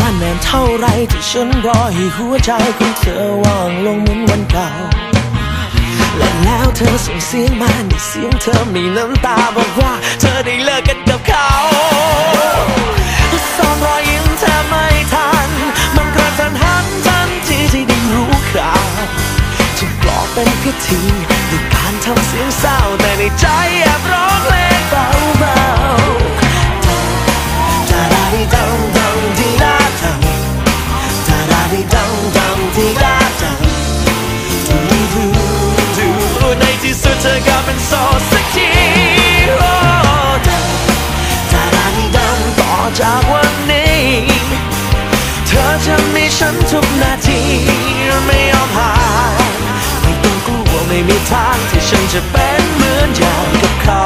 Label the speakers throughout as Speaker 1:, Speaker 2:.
Speaker 1: ว่านานเท่าไรที่ฉันรอให้หัวใจของเธอว่างลงเหมือนวันเก่า และแล้วเธอส่งเสียงมาในเสียงเธอมีน้ำตาบอกว่าเธอได้เลิกกันกับเขาซ่อนรอยยิ้มเธอไม่ทัน มันกระทันหันทันทีที่ได้รู้ข่าวจึงปลอบเป็นพิธีด้วยการทำเสียงเศร้าแต่ในใจแอบร้องเลง ฉันทุกนาทีไม่ยอมห่างไม่ต้องกลัวไม่มีทางที่ฉันจะเป็นเหมือนอย่างกับเขา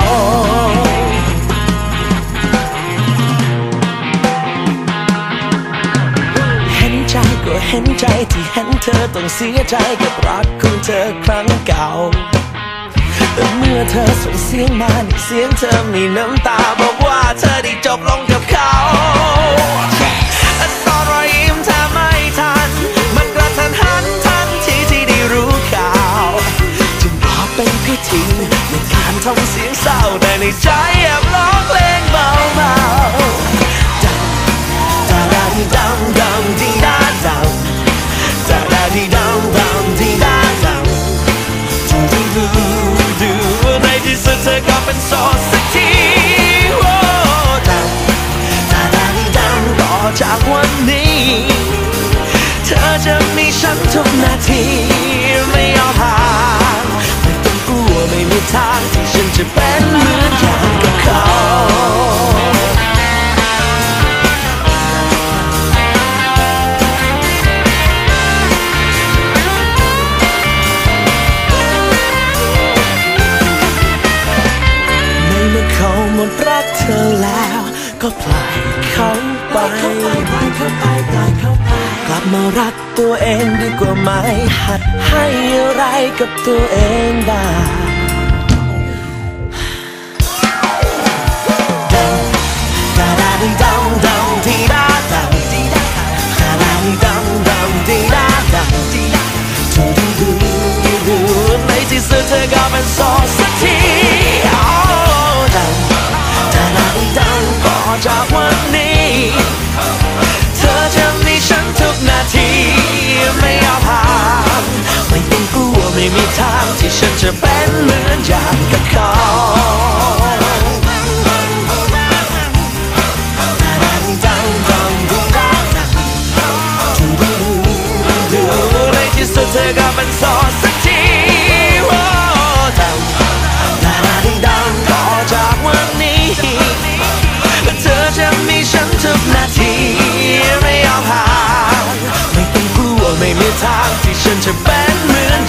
Speaker 1: เห็นใจก็เห็นใจที่เห็นเธอต้องเสียใจกับรักของเธอครั้งเก่าแต่เมื่อเธอส่งเสียงมาในเสียงเธอมีน้ำตาบอกว่าเธอได้จบลง ที่สุดเแล้วก็ปล่อยเขาไป กลับมารักตัวเองดีกว่าไหมหัดให้อะไรกับตัวเองบ้างดาดาดีดังดังดีดาดังดาดาดีดังดังดีดาดังดูดูดูดูในที่สุดเธอก็เป็นโสดสักที จากวันนี้ เธอจะมีฉันทุกนาที ไม่ยอมห่างไม่ต้องกลัวไม่มีทางที่ฉันจะเป็นเหมือนอย่างกับเขาในที่สุดเธอก็เป็นโสดสั ไม่มีทางที่ฉันจะเป็นเหมือน